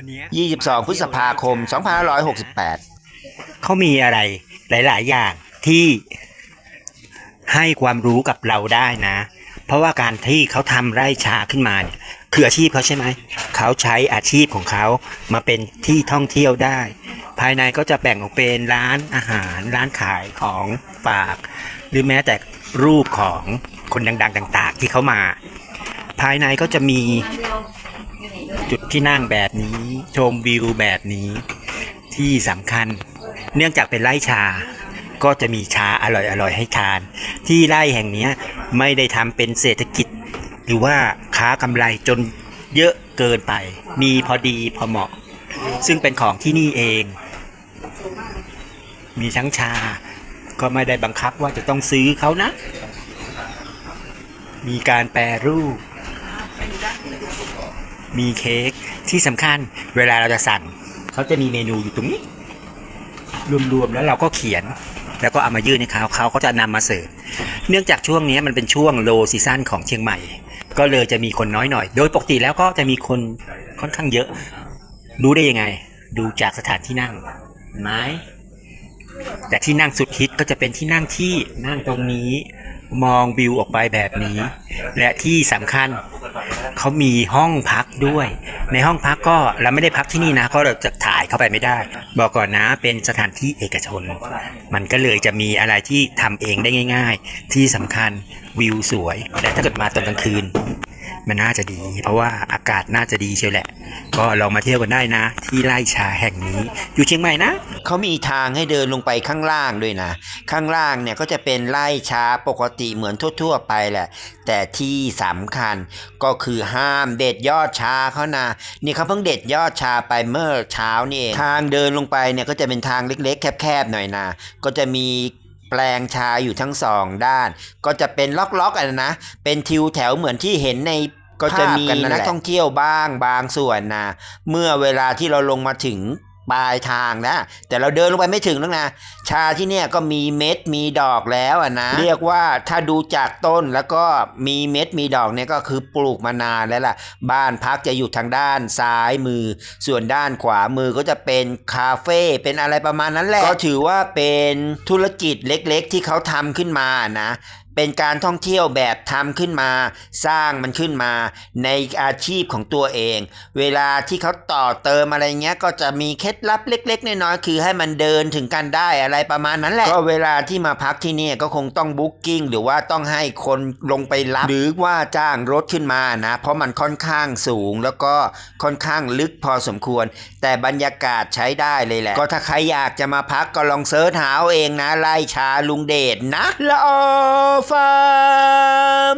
วันนี้22 พฤษภาคม 2568 เขามีอะไร หลาย ๆ อย่างที่ให้ความรู้กับเราได้นะ เพราะว่าการที่เขาทำไร่ชาขึ้นมาเนี่ยคืออาชีพเขาใช่ไหม เขาใช้อาชีพของเขามาเป็นที่ท่องเที่ยวได้ ภายในก็จะแบ่งออกเป็นร้านอาหาร ร้านขายของฝาก หรือแม้แต่รูปของคนดัง ๆ ต่าง ๆ ที่เขามา ภายในก็จะมี จุดที่นั่งแบบนี้ ชมวิวแบบนี้ที่สำคัญ เนื่องจากเป็นไร่ชา ก็จะมีชาอร่อยๆให้ทาน ที่ไร่แห่งนี้ไม่ได้ทำเป็นเศรษฐกิจ หรือว่าค้ากำไรจนเยอะเกินไป มีพอดีพอเหมาะ ซึ่งเป็นของที่นี่เอง มีทั้งชา ก็ไม่ได้บังคับว่าจะต้องซื้อเขานะ มีการแปรรูป มีเค้กที่สำคัญเวลาเราจะสั่ง เขาจะมีเมนูอยู่ตรงนี้ รวมๆแล้วเราก็เขียน แล้วก็เอามายื่นให้เขาเขาก็จะนำมาเสิร์ฟเนื่องจากช่วงนี้มันเป็นช่วงโลซีซั่นของเชียงใหม่ ก็เลยจะมีคนน้อยหน่อย โดยปกติแล้วก็จะมีคนค่อนข้างเยอะ รู้ได้ยังไง ดูจากสถานที่นั่งนไหมแต่ที่นั่งสุดฮิตก็จะเป็นที่นั่งที่นั่งตรงนี้ มองวิวออกไปแบบนี้ และที่สำคัญเขามีห้องพักด้วย ในห้องพักก็เราไม่ได้พักที่นี่นะเพราะเราจะถ่ายเข้าไปไม่ได้ บอกก่อนนะเป็นสถานที่เอกชน มันก็เลยจะมีอะไรที่ทำเองได้ง่าย ๆ ที่สำคัญวิวสวย และถ้าเกิดมาตอนกลางคืน มันน่าจะดี เพราะว่าอากาศน่าจะดีเชียวแหละ ก็ลองมาเที่ยวกันได้นะ ที่ไร่ชาแห่งนี้ อยู่เชียงใหม่นะ เขามีทางให้เดินลงไปข้างล่างด้วยนะ ข้างล่างเนี่ยก็จะเป็นไร่ชาปกติเหมือนทั่ว ๆ ไปแหละ แต่ที่สำคัญก็คือห้ามเด็ดยอดชาเขานะนี่เขาเพิ่งเด็ดยอดชาไปเมื่อเช้านี่เองทางเดินลงไปเนี่ยก็จะเป็นทางเล็ก ๆ แคบๆหน่อยนะก็จะมีแปลงชาอยู่ทั้งสองด้าน ก็จะเป็นล็อกๆอันนะ เป็นทิวแถวเหมือนที่เห็นใน ก็จะมีนักท่องเที่ยวบ้างบางส่วนนะเมื่อเวลาที่เราลงมาถึงปลายทางนะแต่เราเดินลงไปไม่ถึงแล้วนะชาที่เนี่ยก็มีเม็ดมีดอกแล้วอะนะ เรียกว่าถ้าดูจากต้นแล้วก็มีเม็ดมีดอกเนี่ยก็คือปลูกมานานแล้วล่ะ บ้านพักจะอยู่ทางด้านซ้ายมือ ส่วนด้านขวามือก็จะเป็นคาเฟ่เป็นอะไรประมาณนั้นแหละก็ถือว่าเป็นธุรกิจเล็กๆ ที่เขาทำขึ้นมานะ เป็นการท่องเที่ยวแบบทำขึ้นมา สร้างมันขึ้นมา ในอาชีพของตัวเอง เวลาที่เขาต่อเติมอะไรเงี้ยก็จะมีเคล็ดลับเล็ก ๆ น้อยๆคือให้มันเดินถึงกันได้อะไรประมาณนั้นแหละก็เวลาที่มาพักที่นี่ก็คงต้องบุ๊กกิ้งหรือว่าต้องให้คนลงไปรับหรือว่าจ้างรถขึ้นมานะ เพราะมันค่อนข้างสูงแล้วก็ค่อนข้างลึกพอสมควร แต่บรรยากาศใช้ได้เลยแหละ ก็ถ้าใครอยากจะมาพักก็ลองเซิร์ชหาเอาเองนะไล่ชาลุงเดชนะละออฟาร์ม